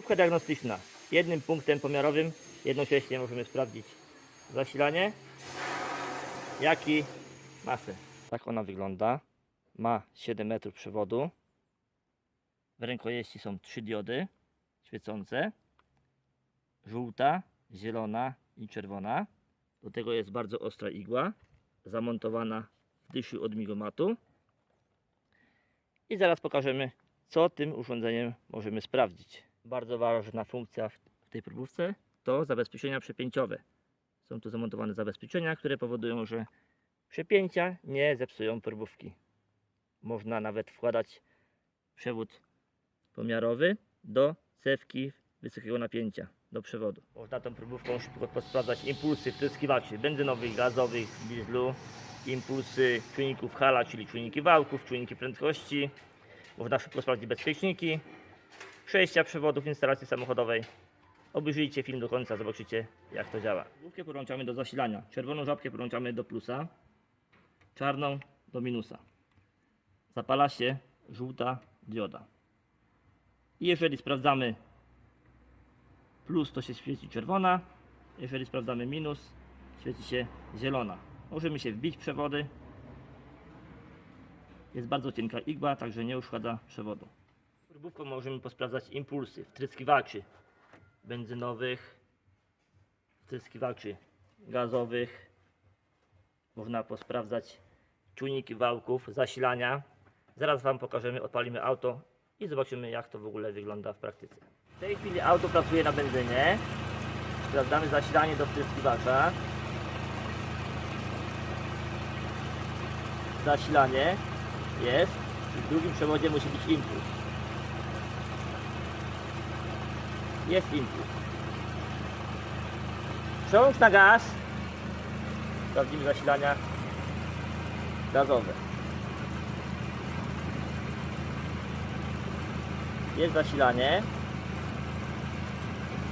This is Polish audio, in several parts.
Próbka diagnostyczna. Jednym punktem pomiarowym jednocześnie możemy sprawdzić zasilanie, jak i masę. Tak ona wygląda. Ma 7 metrów przewodu. W rękojeści są trzy diody świecące. Żółta, zielona i czerwona. Do tego jest bardzo ostra igła zamontowana w dyszu od migomatu. I zaraz pokażemy, co tym urządzeniem możemy sprawdzić. Bardzo ważna funkcja w tej próbówce to zabezpieczenia przepięciowe. Są tu zamontowane zabezpieczenia, które powodują, że przepięcia nie zepsują próbówki. Można nawet wkładać przewód pomiarowy do cewki wysokiego napięcia do przewodu. Można tą próbówką szybko posprawdzać impulsy wtryskiwaczy benzynowych, gazowych, dieslu, impulsy czujników hala, czyli czujniki wałków, czujniki prędkości. Można szybko sprawdzić bezpieczniki, przejścia przewodów instalacji samochodowej. Obejrzyjcie film do końca, zobaczycie jak to działa. Główkę podłączamy do zasilania. Czerwoną żabkę podłączamy do plusa, czarną do minusa. Zapala się żółta dioda. I jeżeli sprawdzamy plus, to się świeci czerwona. Jeżeli sprawdzamy minus, świeci się zielona. Możemy się wbić przewody. Jest bardzo cienka igła, także nie uszkadza przewodu. Próbówką możemy posprawdzać impulsy wtryskiwaczy benzynowych, wtryskiwaczy gazowych. Można posprawdzać czujniki wałków, zasilania. Zaraz Wam pokażemy, odpalimy auto i zobaczymy jak to w ogóle wygląda w praktyce. W tej chwili auto pracuje na benzynie. Sprawdzamy zasilanie do wtryskiwacza. Zasilanie jest w drugim przewodzie musi być impuls. Jest impuls. Przełącz na gaz. Sprawdzimy zasilania gazowe. Jest zasilanie.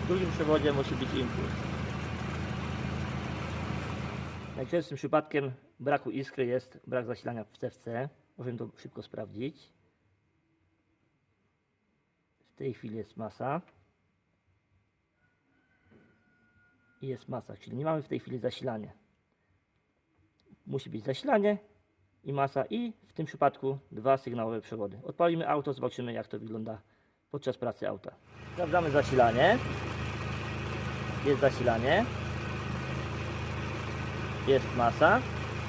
W drugim przewodzie musi być impuls. Najczęstszym przypadkiem braku iskry jest brak zasilania w cewce. Możemy to szybko sprawdzić. W tej chwili jest masa. I jest masa, czyli nie mamy w tej chwili zasilania. Musi być zasilanie i masa i w tym przypadku dwa sygnałowe przewody. Odpalimy auto, zobaczymy jak to wygląda podczas pracy auta. Sprawdzamy zasilanie. Jest zasilanie. Jest masa.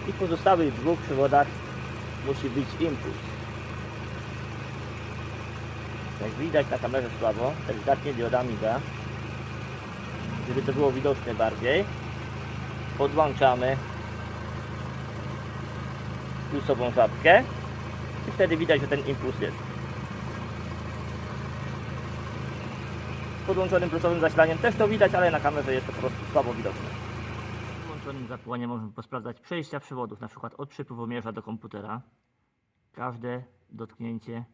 I w pozostałych dwóch przewodach musi być impuls. Jak widać na kamerze słabo, delikatnie dioda miga. Żeby to było widoczne bardziej, podłączamy plusową żabkę i wtedy widać, że ten impuls jest. Podłączonym plusowym zasilaniem też to widać, ale na kamerze jest to po prostu słabo widoczne. Podłączonym zapłonie możemy posprawdzać przejścia przewodów, na przykład od przepływomierza do komputera. Każde dotknięcie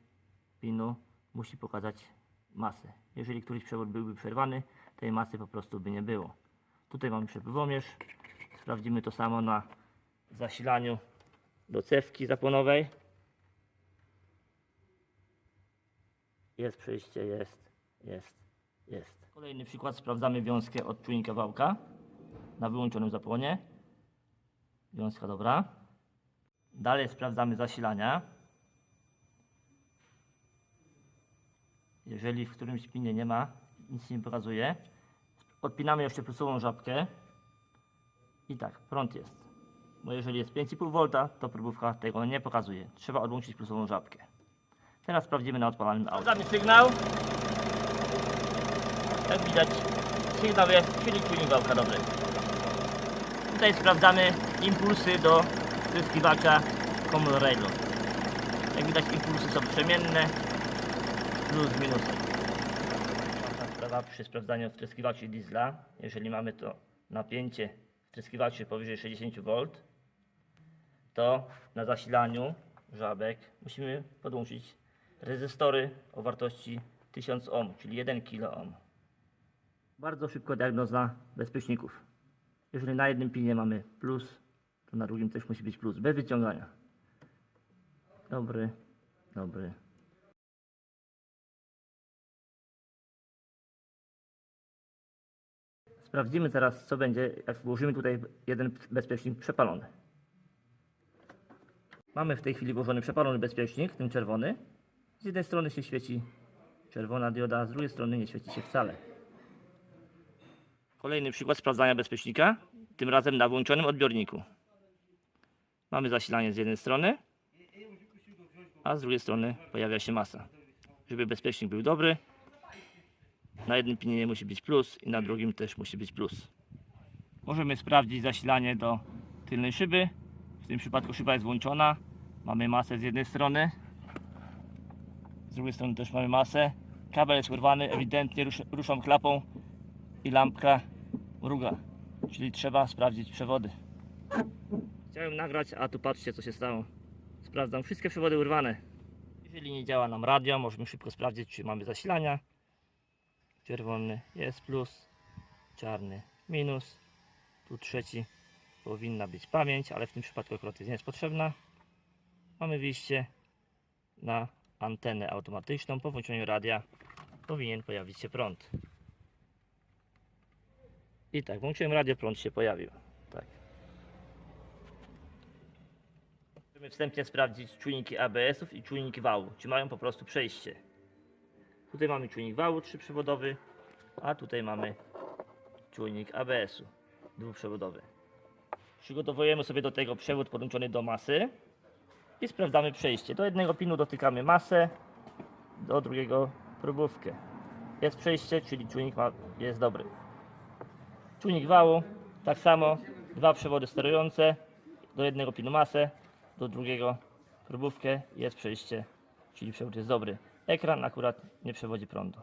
pinu musi pokazać masę. Jeżeli któryś przewód byłby przerwany, tej masy po prostu by nie było. Tutaj mamy przepływomierz. Sprawdzimy to samo na zasilaniu do cewki zapłonowej. Jest przejście, jest, jest, jest. Kolejny przykład. Sprawdzamy wiązkę od czujnika wałka na wyłączonym zapłonie. Wiązka dobra. Dalej sprawdzamy zasilania. Jeżeli w którymś pinie nie ma, nic nie pokazuje, odpinamy jeszcze plusową żabkę i tak, prąd jest. Bo jeżeli jest 5,5 V, to próbówka tego nie pokazuje. Trzeba odłączyć plusową żabkę. Teraz sprawdzimy na odpalanym aucie. Damy sygnał. Jak widać, sygnał jest, czyli wałka dobry. Tutaj sprawdzamy impulsy do zyskiwacza Common Railu. Jak widać impulsy są przemienne, plus minusem. Przy sprawdzaniu wtryskiwaczy diesla, jeżeli mamy to napięcie wtryskiwaczy powyżej 60 V, to na zasilaniu żabek musimy podłączyć rezystory o wartości 1000 ohm, czyli 1 kΩ. Bardzo szybko diagnoza bezpieczników. Jeżeli na jednym pinie mamy plus, to na drugim też musi być plus, bez wyciągania. Dobry, dobry, Sprawdzimy teraz, co będzie, jak włożymy tutaj jeden bezpiecznik przepalony. Mamy w tej chwili włożony przepalony bezpiecznik, ten czerwony. Z jednej strony się świeci czerwona dioda, a z drugiej strony nie świeci się wcale. Kolejny przykład sprawdzania bezpiecznika, tym razem na włączonym odbiorniku. Mamy zasilanie z jednej strony, a z drugiej strony pojawia się masa. Żeby bezpiecznik był dobry, na jednym pinie musi być plus i na drugim też musi być plus. Możemy sprawdzić zasilanie do tylnej szyby. W tym przypadku szyba jest włączona. Mamy masę z jednej strony. Z drugiej strony też mamy masę. Kabel jest urwany, ewidentnie rusz, ruszam klapą i lampka mruga. Czyli trzeba sprawdzić przewody. Chciałem nagrać, a tu patrzcie co się stało. Sprawdzam wszystkie przewody urwane. Jeżeli nie działa nam radio, możemy szybko sprawdzić czy mamy zasilania. Czerwony jest plus, czarny minus. Tu trzeci powinna być pamięć, ale w tym przypadku akurat jest potrzebna. Mamy wyjście na antenę automatyczną. Po włączeniu radia powinien pojawić się prąd. I tak, włączyłem radio, prąd się pojawił. Tak. Możemy wstępnie sprawdzić czujniki ABS-ów i czujniki wału, czy mają po prostu przejście. Tutaj mamy czujnik wału trzyprzewodowy, a tutaj mamy czujnik ABS-u dwuprzewodowy. Przygotowujemy sobie do tego przewód podłączony do masy i sprawdzamy przejście. Do jednego pinu dotykamy masę, do drugiego próbówkę. Jest przejście, czyli czujnik ma, jest dobry. Czujnik wału, tak samo, dwa przewody sterujące, do jednego pinu masę, do drugiego próbówkę, jest przejście, czyli przewód jest dobry. Ekran akurat nie przewodzi prądu.